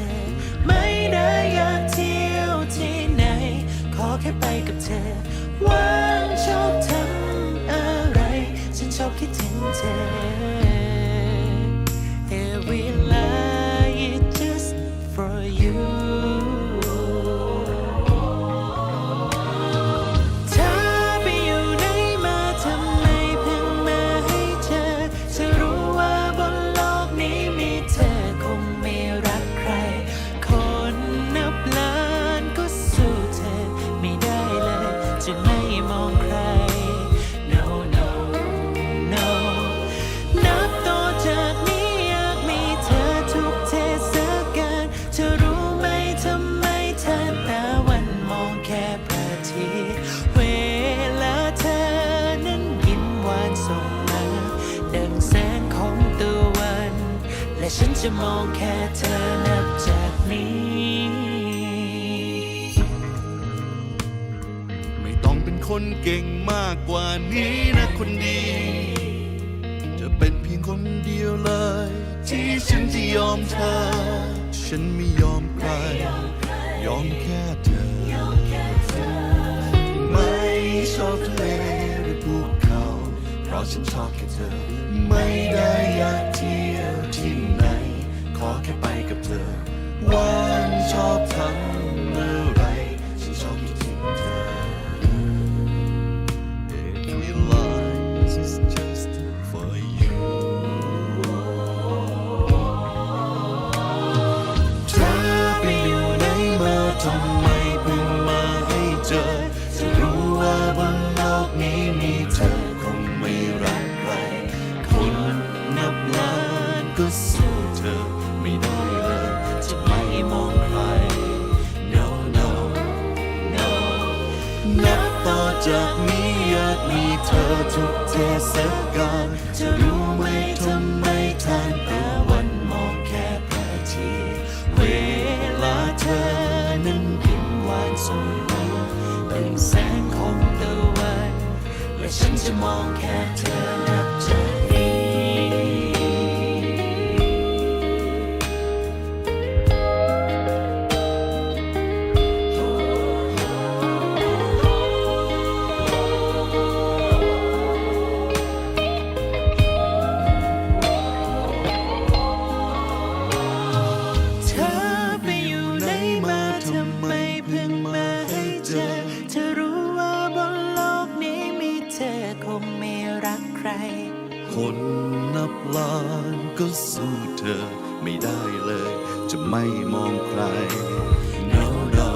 อ ไม่ได้อยากเที่ยวที่ไหน ขอแค่ไปกับเธอวางชอบทำอะไร ฉันชอบคิดถึงเธอ จะมองแค่เธอนับจากนี้ ไม่ต้องเป็นคนเก่งมากกว่านี้นะคนดี จะเป็นเพียงคนเดียวเลย ที่ฉันจะยอมเธอ ฉันไม่ยอมใคร ยอมแค่เธอ ไม่ชอบทะเลหรือภูเขา เพราะฉันชอบแค่เธอ ไม่ได้อยากเที่ยวที่ ขอแค่ไปกับเธอ วันชอบทำเมื่อ นั้นยิ้มหวานส่งมรณ์เป็นแสงของตะวันและฉันจะมองแค่เธอนับเธอ รักใคร คนนับล้านก็สู้เธอไม่ได้เลย จะไม่มองใคร no no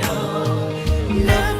no, no.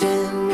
ค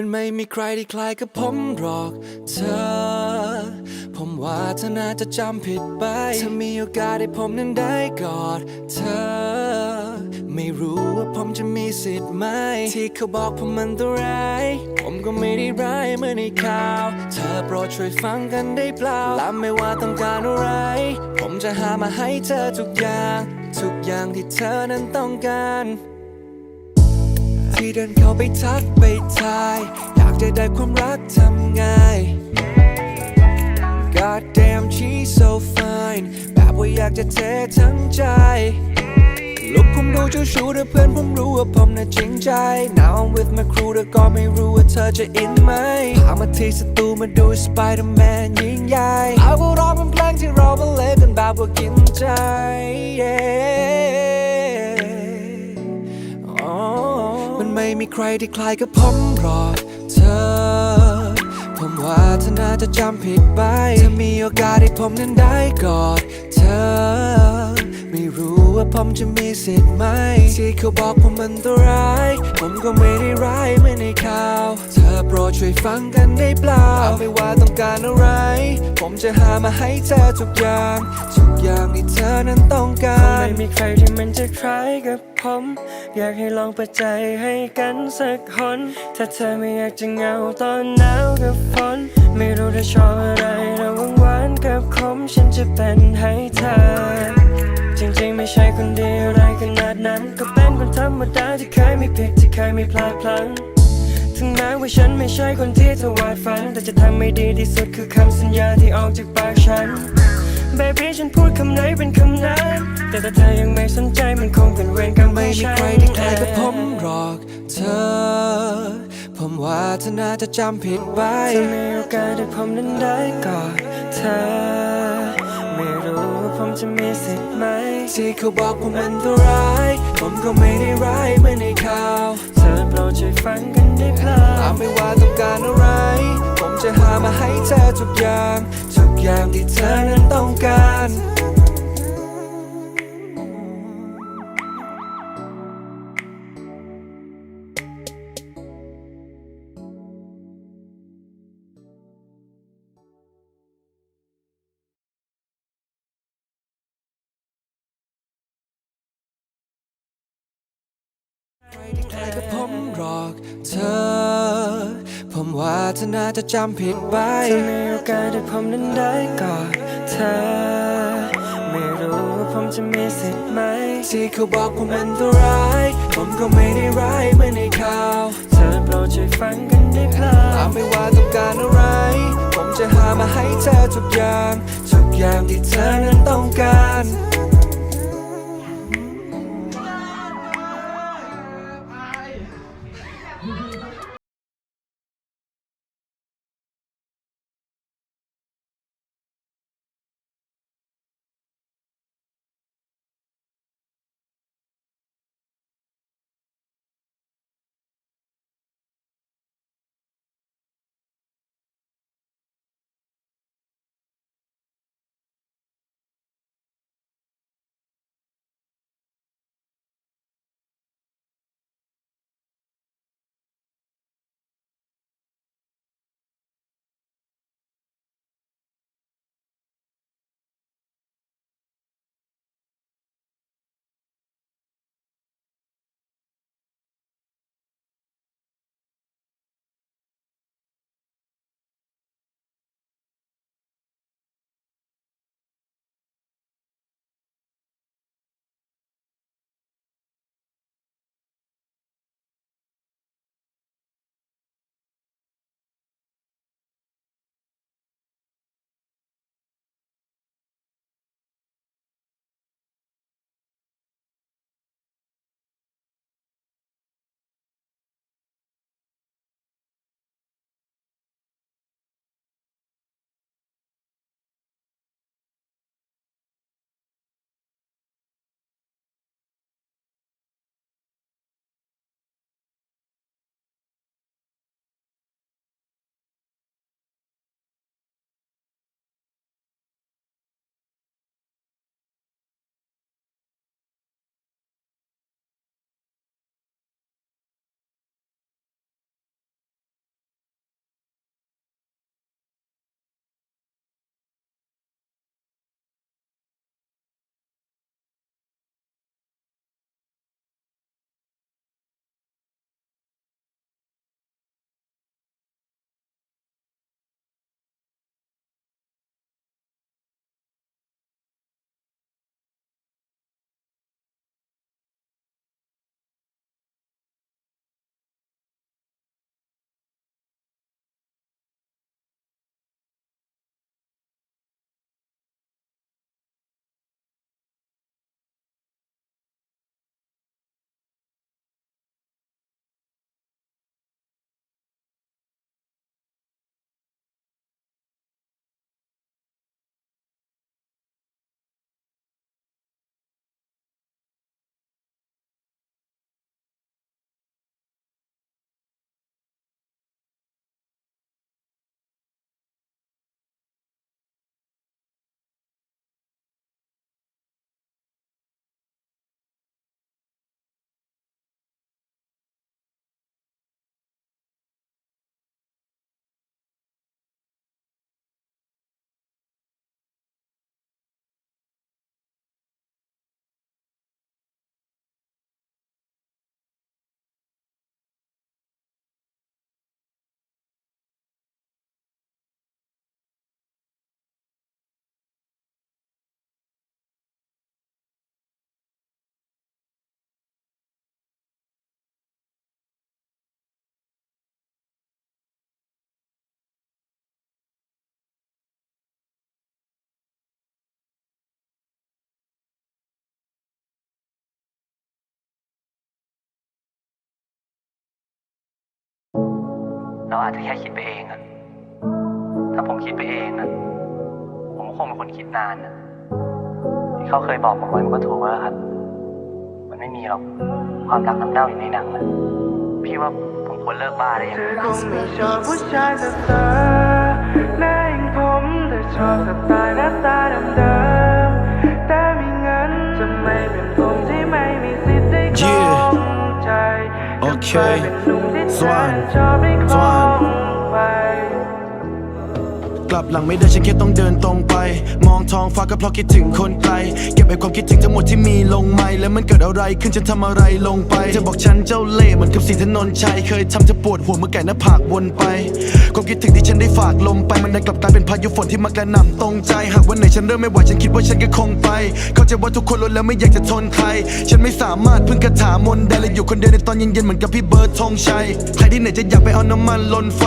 มันไม่มีใครที่คล้ายกับผมหรอกเธอ ผมว่าเธอน่าจะจำผิดไป ถ้ามีโอกาสให้ผมนั้นได้กอดเธอ ไม่รู้ว่าผมจะมีสิทธิ์ไหม ที่เขาบอกผมมันตัวร้าย ผมก็ไม่ได้ร้ายเหมือนในข่าว เธอโปรดช่วยฟังกันได้เปล่าและไม่ว่าต้องการอะไร ผมจะหามาให้เธอทุกอย่าง ทุกอย่างที่เธอนั้นต้องการ ที่เดินเข้าไปทักไปทาย อยากจะได้ความรักทำไง God damn she's so fine แบบว่าอยากจะเททั้งใจ ลูกผมดูเจ้าชู้แต่เพื่อนผมรู้ว่าผมน่ะจริงใจ Now I'm with my crew แต่ก็ไม่รู้ว่าเธอจะอินไหมพามาที่สตูมาดู Spider-Man ยิ่งใหญ่เอาก็ร้องเป็นเพลงที่เราบรรเลงกันแบบว่ากินใจ yeah ไม่มีใครที่คล้ายกับผมรอดเธอ ผมว่าเธอน่าจะจำผิดไปถ้ามีโอกาสให้ผมนั้นได้กอดเธอ ไม่รู้ว่าผมจะมีสิทธิ์ไหม ที่เขาบอกผมมันตัวร้าย ผมก็ไม่ได้ร้ายไม่ได้ค่า ช่วยฟังกันได้เปล่า ไม่ว่าต้องการอะไร ผมจะหามาให้เธอทุกอย่าง ทุกอย่างที่เธอนั้นต้องกาคงรไม่มีใครที่มันจะคล้ายกับผม อยากให้ลองเปิดใจให้กันสักคน ถ้าเธอไม่อยากจะเหงาตอนหนาวกับฝน ไม่รู้เธอชอบอะไรระหว่างหวานกับขมฉันจะเป็นให้เธอจริงๆไม่ใช่คนดีอะไรขนาดนั้น ก็เป็นคนธรรมดาที่เคยมีผิดที่เคยมีพลาดพลั้ง ถึงแม้ว่าฉันไม่ใช่คนที่เธอวาดฝัน แต่จะทำให้ดีที่สุดคือคำสัญญาที่ออกจากปากฉัน Baby ฉันพูดคำไหนเป็นคำนั้น แต่ถ้าเธอยังไม่สนใจมันคงเป็นเวรกรรมไม่ของมีฉันใครที่คล้ายกับผมหรอกเธอ ผมว่าเธอน่าจะจำผิดไปถ้ามีโอกาสที่ผมนั้นได้กอดเธอไม่รู้ว่า ผมจะมีสิทธิ์ไหม ที่เขาบอกผมอันตัวร้าย ผมก็ไม่ได้ร้ายเหมือนในข่าวเธอโปรดช่วยฟังกันได้เปล่าไม่ว่าต้องการอะไร ผมจะหามาให้เธอทุกอย่าง ทุกอย่างที่เธอนั้นต้องการ หรอกเธอ ผมว่าเธอน่าจะจำผิดไปถ้ามีโอกาสที่ผมนั้นได้กอดเธอ ไม่รู้ว่าผมจะมีสิทธิ์ไหม ที่เขาบอกผมอันตราย ผมก็ไม่ได้ร้ายเหมือนในข่าว เธอโปรดช่วยฟังกันได้เปล่าถามไม่ว่าต้องการอะไร ผมจะหามาให้เธอทุกอย่าง ทุกอย่างที่เธอนั้นต้องการ เราอาจจะแค่คิดไปเองอะถ้าผมคิดไปเองอะผมก็คงเป็นคนคิดนานอะที่เขาเคยบอกผมไว้มันก็ถูกแล้วครับ มันไม่มีหรอกความรักน้ำเน่าอยู่ในหนังอะพี่ว่าผมควรเลิกบ้าได้ยังคงไม่ชอบผู้ชายแบบเธอหน้าอย่างผมแต่ชอบสไตล์หน้าตาเดิม โอเค กลับหลังไม่ได้ฉันแค่ต้องเดินตรงไป มองท้องฟ้าก็เพราะคิดถึงคนไกล เก็บไอ้ความคิดถึงทั้งหมดที่มีลงไม่แล้วมันเกิดอะไรขึ้นฉันทำอะไรลงไปเธอบอกฉันเจ้าเล่ห์เหมือนกับสีถนนชัยเคยทำเธอปวดหัวเมื่อแก่หน้าผากวนไป ความคิดถึงที่ฉันได้ฝากลมไปมันได้กลับกลายเป็นพายุฝนที่มากระหน่ำตรงใจ หากวันไหนฉันเริ่มไม่ไหวฉันคิดว่าฉันก็คงไปเข้าใจว่าทุกคนล้วนแล้วไม่อยากจะทนใคร ฉันไม่สามารถพึ่งคาถามนได้และอยู่คนเดียวในตอนเย็นๆเหมือนกับพี่เบิร์ดธงชัยใครที่ไหนจะอยากไปเอาน้ำมันลนไฟ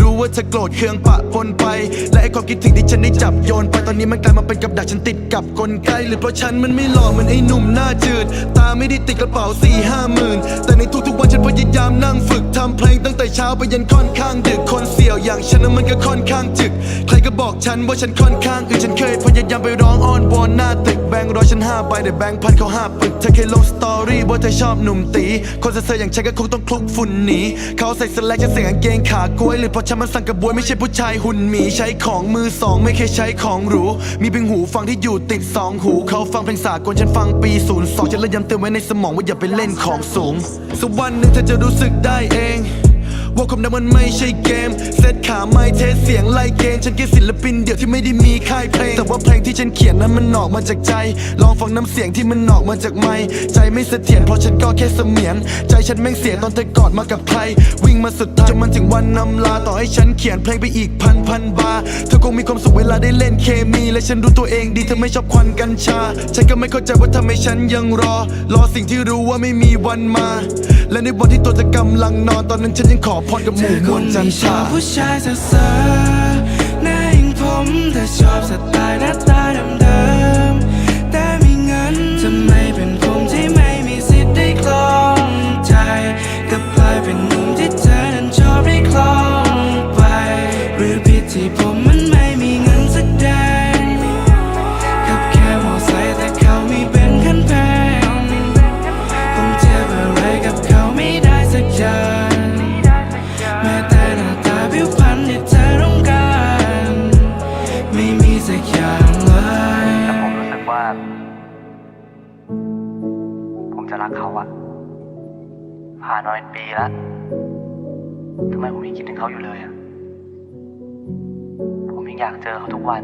รู้ว่าเธอโกรธเคืองปะปนไปและไอ้ความคิดถึงที่ฉันได้จับโยนไปตอนนี้มันกลายมาเป็นกับดักฉันติดกับกลไกหรือเพราะฉันมันไม่หล่อเหมือนไอ้หนุ่มหน้าจืด ตาไม่ได้ติดกระเป๋าสี่ห้าหมื่นแต่ในทุกๆวันฉันพยายามนั่งฝึกทำเพลงตั้งแต่เช้าไปยันค่อนข้างดึกคนเสี่ยวอย่างฉันนั้นมันก็ค่อนข้างจึก ใครก็บอกฉันว่าฉันค่อนข้างอื่นฉันเคยพยายามไปร้องอ้อนวอนหน้าตึกแบงค์ร้อยฉันห้าใบแต่แบงค์พันเขาห้าปึกเธอเคยลงสตอรี่ว่าเธอชอบหนุ่มตีคนเซ่อๆอย่างฉันก็คงต้องคลุกฝุ่นหนีเขาใส่สแลกฉันใส่กางเกงขากล้วยหรือเพราะฉันมันสั่งกระบวยไม่ใช่ผู้ชายหุ่นหมีใช้ของมือสองไม่เคยใช้ของหรู มีเพียงหูฟังที่อยู่ติดสองหู เขาฟังเพลงสากลฉันฟังปีศูนย์สองฉันเลยย้ำเตือนไว้ในสมองว่าอย่าไปเล่นของสูงสักวันหนึ่งเธอจะรู้สึกได้เอง ว่าความดังมันไม่ใช่เกม เซตขาไม่เทสเสียงไล่เกณฑ์ฉันแค่ศิลปินเดี่ยวที่ไม่ได้มีค่ายเพลง แต่ว่าเพลงที่ฉันเขียนนั้นมันออกมาจากใจ ลองฟังน้ำเสียงที่มันออกมาจากไม้ใจไม่เสถียรเพราะฉันก็แค่เสมียน ใจฉันแม่งเสียตอนเธอกอดมากับใคร วิ่งมาสุดทางจนมันถึงวันนำลาต่อให้ฉันเขียนเพลงไปอีกพันพันบาเธอคงมีความสุขเวลาได้เล่นเคมี และฉันรู้ตัวเองดีเธอไม่ชอบควันกัญชา ฉันก็ไม่เข้าใจว่าทำไมฉันยังรอ รอสิ่งที่รู้ว่าไม่มีวันมา และในวันที่ตัวเธอกำลังนอนตอนนั้นฉันยังขอพรกับหมู่มวลจันทราผู้ชายเซ่อๆหน้าอย่างผมเธอชอบสไตล์หน้าตา ผ่านมาเป็นปีแล้วทำไมผมยังคิดถึงเขาอยู่เลยอะผมยังอยากเจอเขาทุกวัน